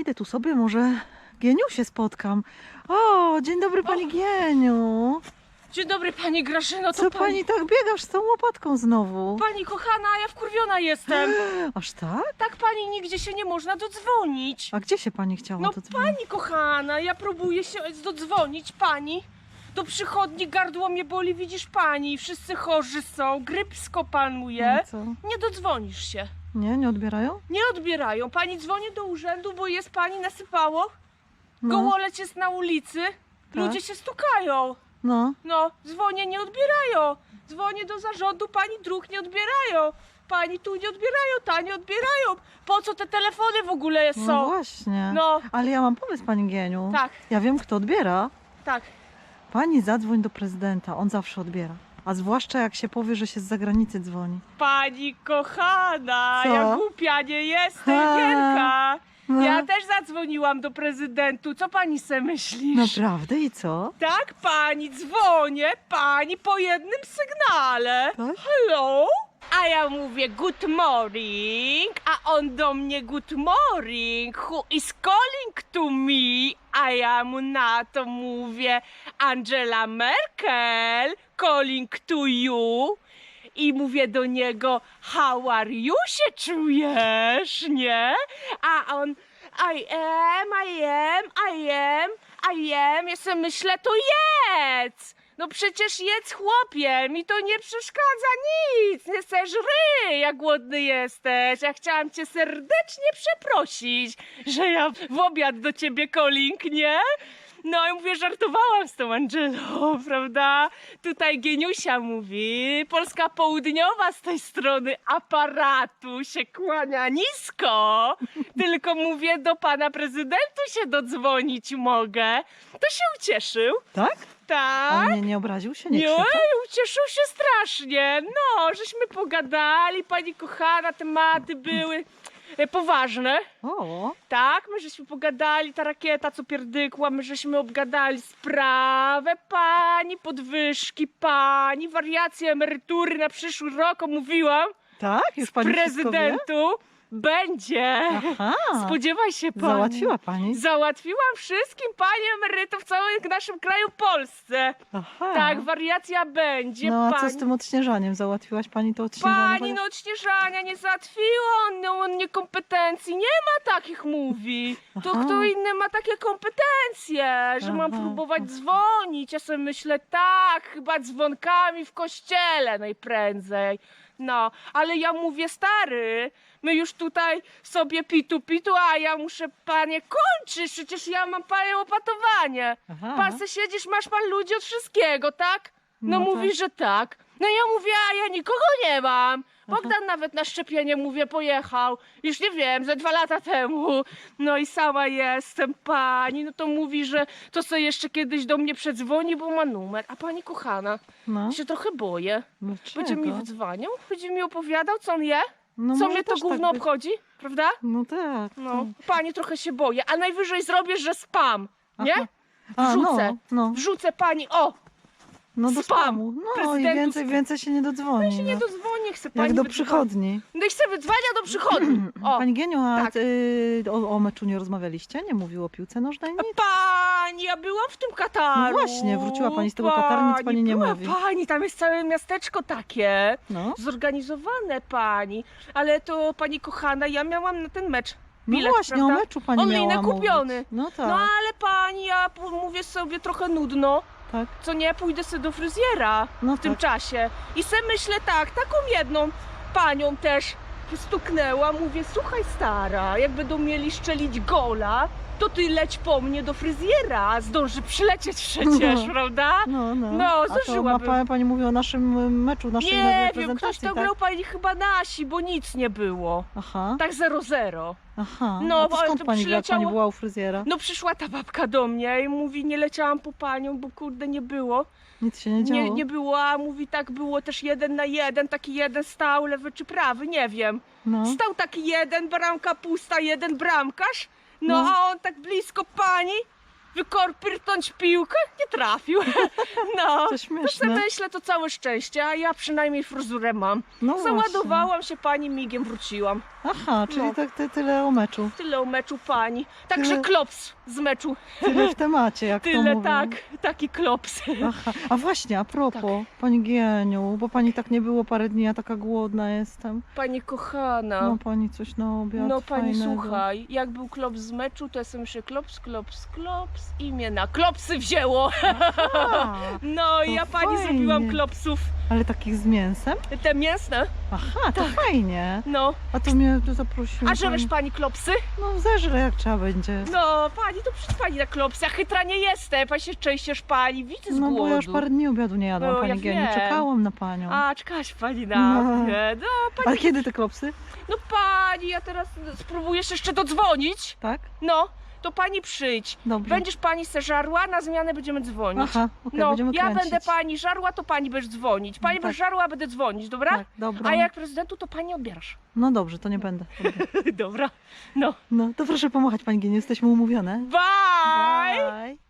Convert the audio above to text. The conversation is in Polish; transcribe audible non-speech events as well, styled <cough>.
Idę tu sobie, może Gieniusię spotkam. O, dzień dobry pani Gieniu. Dzień dobry pani Grażyno, to Co pani tak biegasz z tą łopatką znowu? Pani kochana, ja wkurwiona jestem. <gasps> Aż tak? Tak pani nigdzie się nie można dodzwonić. A gdzie się pani chciała No to dzwonić? pani kochana, ja próbuję się dodzwonić pani. Do przychodni gardło mnie boli, widzisz pani, wszyscy chorzy są, gryp skopanuje. No co? Nie dodzwonisz się. Nie, nie odbierają? Nie odbierają. Pani dzwoni do urzędu, bo jest pani nasypało. No, Gołoleć jest na ulicy. Ludzie się stukają. no. No, dzwonię, nie odbierają. Dzwonię do zarządu, pani dróg nie odbierają. Pani tu nie odbierają, ta nie odbierają. Po co te telefony w ogóle No są? właśnie. No, Ale ja mam pomysł pani Gieniu. tak, Ja wiem kto odbiera. tak. Pani zadzwoń do prezydenta, on zawsze odbiera. A zwłaszcza jak się powie, że się z zagranicy dzwoni. Pani kochana, Co? ja głupia nie jestem, Ha. wielka. No. Ja też zadzwoniłam do prezydentu. Co pani se myślisz? Naprawdę i co? Tak, pani, dzwonię pani po jednym sygnale. Tak? Hello? A ja mówię good morning, a on do mnie good morning. Who is calling to me? A ja mu na to mówię Angela Merkel calling to you. I mówię do niego, how are you się czujesz, nie? A on, I am, I am, I am, I am. Sobie myślę, to jedz! No przecież jedz chłopie, mi to nie przeszkadza nic. Nie chcesz ry, jak głodny jesteś. Ja chciałam cię serdecznie przeprosić, że ja w obiad do ciebie koling, nie? No i mówię, żartowałam z tą Angelą, <laughs> prawda? Tutaj Geniusia mówi, Polska Południowa z tej strony aparatu się kłania nisko. Tylko mówię, do pana prezydentu się dodzwonić mogę. To się ucieszył, Tak? Tak? A nie, nie obraził się? Nie, Nie, krzyczał? ucieszył się strasznie. No, żeśmy pogadali, pani kochana, tematy były e, poważne. O, Tak, my żeśmy pogadali, ta rakieta co pierdykła, my żeśmy obgadali sprawę pani, podwyżki pani, wariacje emerytury na przyszły rok omówiłam. tak? Już pani wszystko wie? Prezydentu będzie. Aha, Spodziewaj się pani. załatwiła pani. Załatwiłam wszystkim pani emerytów w całym naszym kraju Polsce. Aha. Tak, wariacja będzie. No a pani. co z tym odśnieżaniem? Załatwiłaś pani to odśnieżanie? Pani no odśnieżania nie załatwiła, on, no, on niekompetencji, nie ma takich mówi. To Aha. kto inny ma takie kompetencje, że mam Aha. próbować dzwonić. Ja sobie myślę, tak, chyba dzwonkami w kościele najprędzej. No, ale ja mówię, stary, my już tutaj sobie pitu pitu, a ja muszę panie kończyć, przecież ja mam panie opatowanie. Aha. Pan se siedzisz, masz pan ludzi od wszystkiego, tak? No, No mówi, tak. że tak. No ja mówię, a ja nikogo nie mam. Bogdan nawet na szczepienie, mówię, pojechał. Już nie wiem, ze dwa lata temu. No i sama jestem, pani. No to mówi, że to sobie jeszcze kiedyś do mnie przedzwoni, bo ma numer. A pani kochana, No, się trochę boję. Będzie mi dlaczego? wydzwaniał? Będzie mi opowiadał, co on je? No co może mnie to też tak gówno być. obchodzi? Prawda? No tak. No, pani trochę się boję. A najwyżej zrobię, że spam. Nie? Aha. A, Wrzucę. No, no, Wrzucę pani, o, no do Spam. spamu. No i więcej, więcej się nie dodzwoni. się nie no. chcę pani Jak do wydzwonić. przychodni. No i chcę wydzwania do przychodni. <clears throat> O, Pani Geniu, a tak. ty, o, o meczu nie rozmawialiście? Nie mówił o piłce nożnej? Nic? pani, ja byłam w tym Kataru. No właśnie, wróciła pani z tego Kataru, nic pani nie mówi. Pani, tam jest całe miasteczko takie, No. zorganizowane pani. Ale to pani kochana, ja miałam na ten mecz No bilet, właśnie, prawda? o meczu pani Online miała kupiony. mówić. No tak, No ale pani, ja mówię sobie trochę nudno. Tak. Co nie, pójdę sobie do fryzjera No w tym tak. czasie. I se myślę tak, taką jedną panią też stuknęła. Mówię, słuchaj stara, jak będą mieli szczelić gola, to ty leć po mnie do fryzjera. Zdąży przylecieć przecież, No. <laughs> prawda? No, no. No, A to ma zdążyłabym. pani, mówi o naszym y, meczu, naszej Nie wiem, ktoś to tak? grał pani chyba nasi, bo nic nie było. Aha, Tak 0-0. Aha. No, a to bo skąd pani jak pani była u fryzjera? No przyszła ta babka do mnie i mówi, nie leciałam po panią, bo kurde nie było. Nic się nie działo? Nie, nie było, a mówi tak było też jeden na jeden, taki jeden stał, lewy czy prawy, nie wiem. No. Stał taki jeden, bramka pusta, jeden bramkarz. No, No. a on tak blisko pani. Wykorpyrtnąć piłkę? Nie trafił. <laughs> No. To To śmieszne. sobie myślę, to całe szczęście, a ja przynajmniej fryzurę mam. No właśnie. Załadowałam się pani, migiem wróciłam. Aha, czyli No. tak ty, tyle o meczu. Tyle o meczu pani. Także Tyle- klops z meczu. Tyle w temacie, jak <laughs> to Tyle tak, taki klops. Aha. A właśnie, a propos, Tak. pani Gieniu, bo pani tak nie było parę dni, ja taka głodna jestem. Pani kochana. No pani coś na obiad No pani fajnego. słuchaj, jak był klops z meczu, to ja sobie myślę klops, klops, klops i mnie na klopsy wzięło. A, <laughs> No i To ja pani fajnie. zrobiłam klopsów, ale takich z mięsem? te mięsne, Aha, to fajnie. no. A to mnie tu zaprosił. A żresz pani klopsy? No zeżrę jak trzeba będzie. No pani, to przecież pani na klopsy, ja chytra nie jestem, pani się częściesz pani, widzę z No bo głodu. ja już parę dni obiadu nie jadłam, No, ja pani wiem. Czekałam na panią. A, czekałaś pani na No. mnie, no A pani, kiedy te klopsy? no pani, ja teraz spróbujesz jeszcze dodzwonić, Tak? no, to pani przyjdź. Dobrze. Będziesz pani se żarła, na zmianę będziemy dzwonić. Aha, okej, No, będziemy ja kręcić. będę pani żarła, to pani będziesz dzwonić. Pani Tak. będziesz żarła, będę dzwonić, dobra? Tak, dobra. A jak prezydentu, to pani odbierasz. No dobrze, to nie będę. Dobra. <laughs> dobra. No. No, to proszę pomachać pani Gieniu, jesteśmy umówione. Bye! Bye.